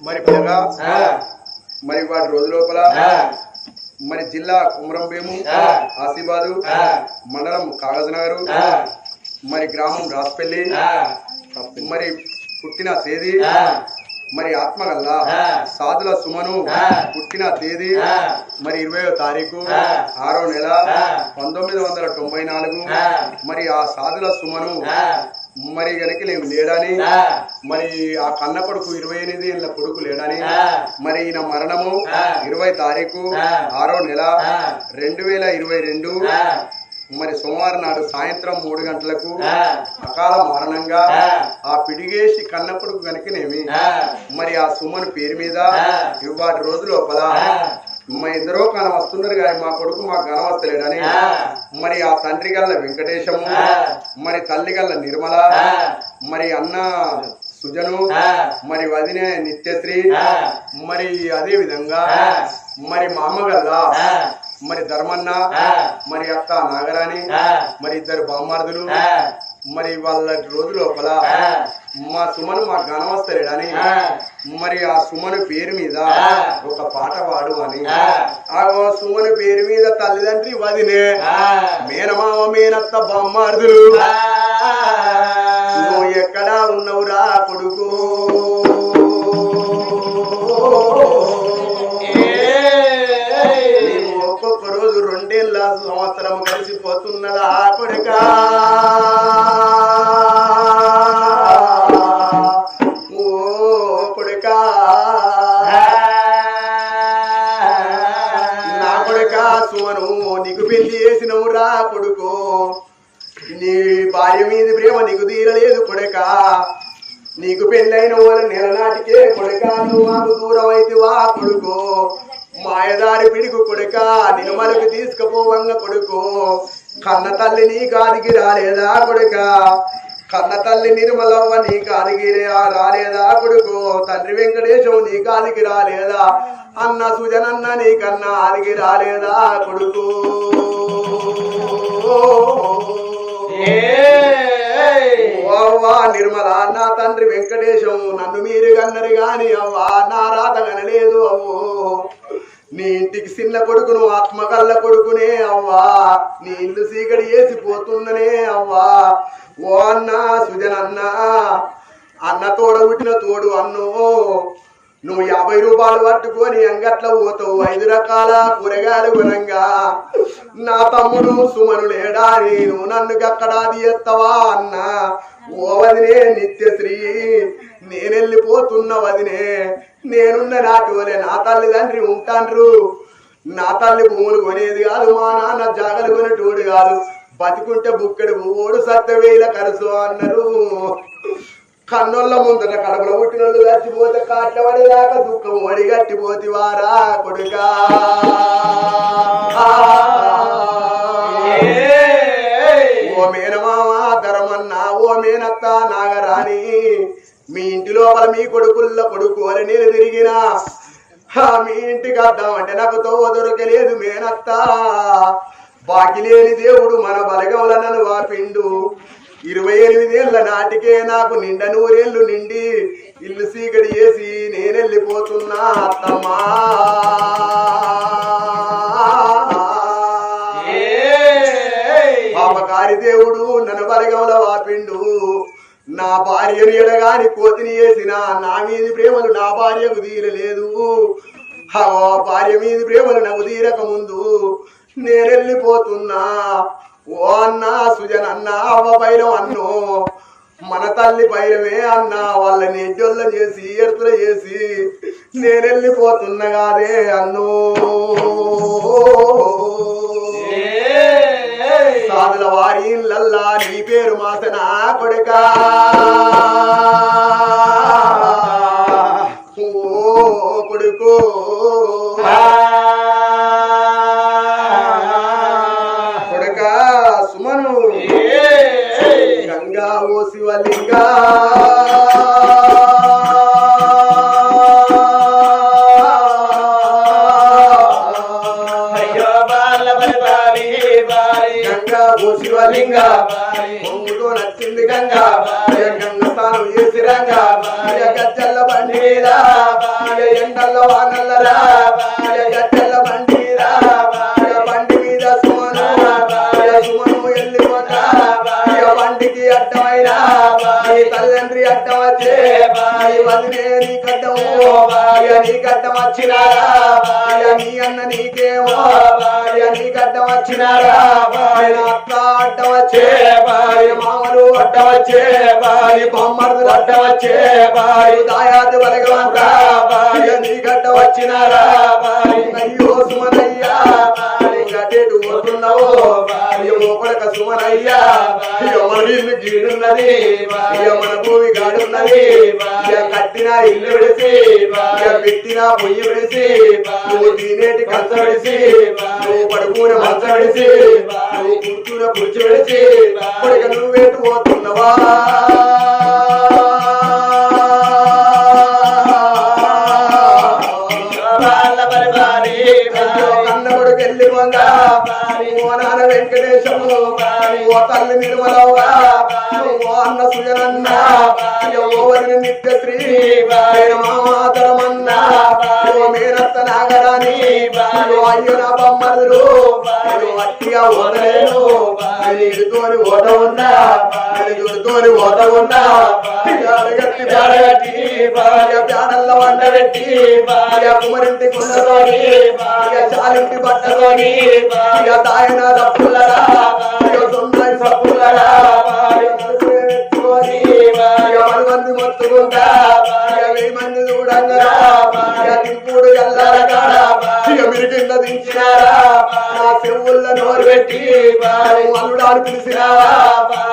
మరి పిల్లగా మరి వాటి రోజు లోపల మరి జిల్లా కుమరం భీము ఆ. ఆసిబాదు. మండలం కాగజ్ నగరు ఆ, మరి గ్రామం రాస్పల్లి మరి పుట్టిన తేదీ మరి ఆత్మగల్ల. సాధుల సుమను. పుట్టిన తేదీ. మరి ఇరవయో తారీఖు. ఆరో నెల. పంతొమ్మిది వందల తొంభై నాలుగు. మరి ఆ సాధుల సుమను మరి గనక నేను లేడని మరి ఆ కన్న కొడుకు ఇరవై ఎనిమిది ఏళ్ళ కొడుకు లేడని. మరి ఈయన మరణము. ఇరవై తారీఖు. ఆరో నెల. రెండు వేల ఇరవై రెండు మరి సోమవారం నాడు సాయంత్రం మూడు గంటలకు అకాల మరణంగా ఆ. పిడిగేసి కన్న కొడుకు గనుకనేమి ఆ, మరి ఆ సుమన్ పేరు మీద. ఇవాటి రోజు లోపల. మా ఎందరో కాలం వస్తున్నారు కానీ మా కొడుకు మాకు కనవస్తలేడని. మరి ఆ తండ్రి గల్ల వెంకటేశము. మరి తల్లి గల్ల నిర్మల. మరి అన్న సుజను. మరి వదినే నిత్యశ్రీ. మరి అదే విధంగా. మరి మా అమ్మగల్ల ఆ, మరి ధర్మన్న. మరి అత్త నాగరాణి. మరి ఇద్దరు బామ్మార్దులు మరి వాళ్ళ రోజు లోపల. మా సుమను మా గణవస్తలేడని. మరి ఆ సుమను పేరు మీద. ఒక పాట పాడు అని ఆ. సుమను పేరు మీద తల్లిదండ్రి వదినే. మేనమామ మేనత్త బామ్మార్దులు. నువ్వు ఎక్కడా ఉన్నవురా కొడుకు ఒక్కొక్క రోజు రెండేళ్ళ సంవత్సరం కలిసిపోతున్నదా కొడుకా మాకు కొడుకు? మాయదారి పిడుగు కొడుక నిర్మలకు తీసుకుపోవంగ కొడుకు. కన్న తల్లి నీ కాదికి రాలేదా కొడుక? కన్న తల్లి నిర్మలవ్వ నీ కాదికి రాలేదా కొడుకు? తండ్రి వెంకటేశం నీ కాదికి రాలేదా? అన్న సుజనన్న నీ కన్నా ఆదికి రాలేదా కొడుకు? నా తండ్రి వెంకటేశం నన్ను మీరు కన్నరు గాని అవ్వా నా రాత కనలేదు అవ్వో. నీ ఇంటికి చిన్న కొడుకును ఆత్మకల్ల కొడుకునే అవ్వా. నీ ఇల్లు సీకడి వేసిపోతుందనే అవ్వా. ఓ అన్న సుజనన్నా అన్న తోడ పుట్టిన తోడు అన్నో. నువ్వు యాభై రూపాయలు పట్టుకొని అంగట్ల పోతావు. ఐదు రకాల కూరగాయలు కొనంగా. నా తమ్ముడు సుమను లేడా నేను? నన్ను గక్కడాది ఎత్తవా అన్న? ఓ వదినే నిత్యశ్రీ నేనెళ్ళిపోతున్న వదినే. నేనున్న నాటోలే నా తల్లిదండ్రి ఉంటాండ్రు. నా తల్లి భూములు కొనేది కాదు మా నాన్న జాగలు కొనేటోడు కాదు. బతికుంటే బుక్కడు ఓడు సత్తవేల కరుసు అన్నారు. కన్నుల ముందట కడపలో పుట్టినోళ్ళు చచ్చిపోతే కాట్ల పడేదాకా దుఃఖం వడి గట్టిపోతివారా కొడుకా. ఓ మేనమామ ధరమన్న ఓ మేనత్త నాగరాణి మీ ఇంటి లోపల మీ కొడుకుల్ల కొడుకు అని నేను తిరిగిన మీ ఇంటికి వద్దామంటే నాకు తోవ దొరకలేదు మేనత్త బాకి లేని దేవుడు మన బలగంల నన్ను వాపిండు ఇరవై ఎనిమిదేళ్ళ నాటికే నాకు నిండ నూరేళ్ళు నిండి ఇల్లు సీకడి చేసి నేనెళ్ళిపోతున్నా అత్తమ్మా. పాపకారి దేవుడు నన్ను బలగంల వాపిండు. నా భార్యను ఎడగాని కోతిని చేసిన నా మీది ప్రేమలు నా భార్యకు తీరలేదు. భార్య మీది ప్రేమలు నాకు తీరక ముందు నేను వెళ్ళిపోతున్నా ఓ అన్న సుజన్ అన్న అవ్వ బైలం అన్నో మన తల్లి బైలమే అన్న వాళ్ళని నెడ్డొల్ల చేసి ఎర్తుల చేసి నేను వెళ్ళిపోతున్నా కాదే అన్నో. సాధుల వారి ఇళ్ళల్లా నీ పేరు మాసన కొడుక. ఓ కొడుకో. అడ్డము ఇక నీకు వచ్చినారా? ఇక నీ అన్న నీకేమో? ఇక నీకు అడ్డం వచ్చినారా? ఆయన అత్త అడ్డం వచ్చే ఇక మామలు అడ్డం వచ్చే నీ బొమ్మర్దులు అడ్డం వచ్చే దాయాది వలగలంతా ఇక నీకు అడ్డం వచ్చినారా? అయ్యో కొడక ఇల్లు గీడున్నది ఇక భూమి గాడున్నది కట్టిన ఇల్లు విడిసి పెట్టిన పొయ్యి విడిసి నువ్వు తినేటి కంచ విడిసి నువ్వు పడుకునే మంచ విడిసి నువ్వు కూర్చున్న కుర్చీ విడిసి నువ్వేటు పోతున్నావా? కన్నగుడికి వెళ్ళి వంద ఓ నాన్న వెంకటేశము. ఓ తల్లి నిర్మలవ్వ ఓ అన్న సుజనన్న. ఓ వదిన నిత్యశ్రీ నేను ఓ అయ్యన బొమ్మరులు నేను అట్టిగా ఓదలేను నేను ఇడుతోని ఓట ఉన్నా నేను ఇడుతోని ఓట ఉన్నా. అడగట్టి పాడగట్టి ప్యాడల్ల వండబెట్టి ఇక కుమరింటి కుండతోని ఇక చాలింటి బట్టతోని ఇక తాయన తప్పులరా ఇక సొంతని సప్పులరా ఎత్తుకొని ఇక మంది మొత్తుకుంటా ఇక వెయ్యి మంది చూడంగా ఇక దించినారా? నా చెవుల్లో నోరు పెట్టి నువ్వు అల్లుడాని పిలిచినారా?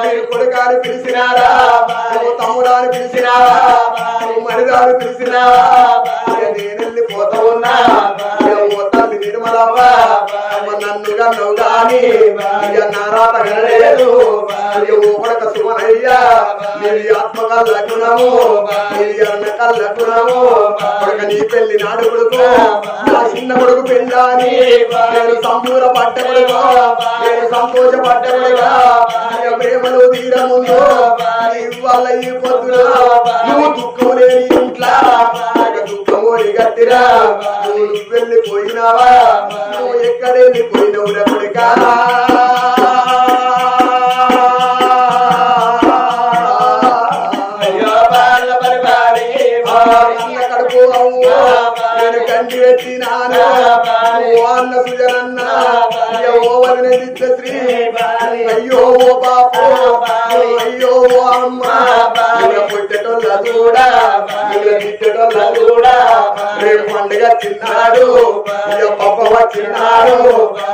మీరు కొడుకాని పిలిచినారా? నువ్వు తమ్ముడాని పిలిచినారా? పిలిచినారా? నన్ను గాని ఇక వినలేదు. ఇక సుమనయ్యా నీది ఆత్మ నీది అన్న కళ్ళకునము కొడక నీ పెళ్ళి నాడు కొడుకు నా చిన్న కొడుకు పెళ్ళాని. నేను సంపూర పట్టకుడుగా నేను సంతోష పట్టకుడుగా ప్రేమలు ఇక ప్రేమలో ఇవాళ ఈ పొద్దున. నువ్వు దుఃఖం లేని ఇంట్లో దుఃఖము గట్టిరా. వెళ్ళిపోయినావా నువ్వు ఎక్కడ వెళ్ళిపోయినవు రెప్పటికా కడుపు నేను కంటి పెట్టినాను అన్న సుజనన్న. శ్రీ. అయ్యో ఓ బాపు. అయ్యో ఓ అమ్మ. పుట్టటోళ్ళ కూడా. తిట్టటోళ్ళ కూడా. రేపు పండుగ చిన్నాడు ఇక పప్ప వచ్చినాడు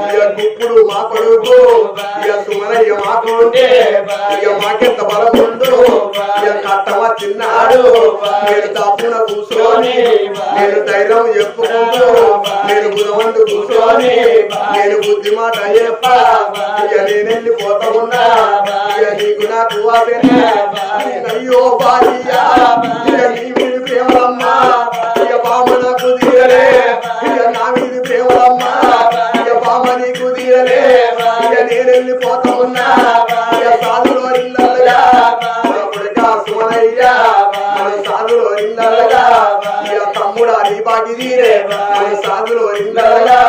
ఇక గుప్పుడు మా కొడుకు. ఇక సుమనయ్య మాకు ఉంటే ఇక మాకెంత బలం కట్టవ తిన్నాడు. నేను తప్పున కూర్చొని నేను ధైర్యం చెప్పుకుంటూ నేను గుణవంతు కూర్చొని నేను బుద్ధి మాట చెప్ప. ఇక నేను వెళ్ళిపోతా ఉన్నా. ఇక నీకు నాకు అయ్యో భార్య బాగి సాధులో ఇల్లగా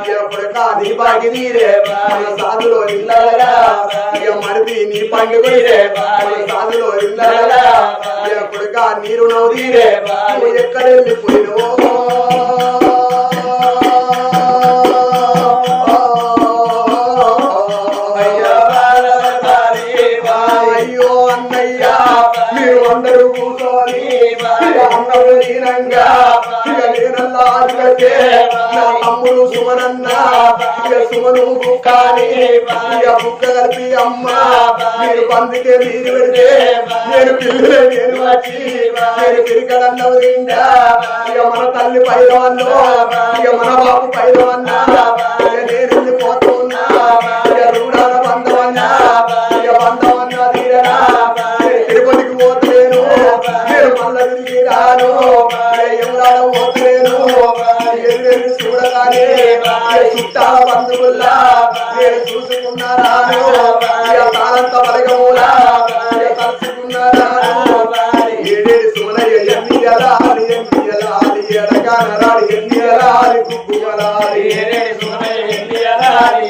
ఇక నీ బాగి సాధులో ఇల్లగా మరిది నీ పండుగ సాధులో నీరు నవ్వు ఎక్కడ వెళ్ళిపోయినవో? నేనల్లా ఆదిలకే సుమనన్న సుమను కానీ బుక్క కలిపి అమ్మ మీరు పందికే మీరు పెడితే నేను పిల్లలు నేను వచ్చి నేను పిరికడన్నవు తింటా ఇక మన తల్లి పైదవన్నో ఇక మన బాబు పైదవన్నా నేను పోతున్నా చుట్టాల బంధువుల్లా నేను చూసుకున్నా తానంత బలగములా ఇక తలుచుకున్నా రాను ఎన్ని ఎలాలి ఎన్ని ఎలాలి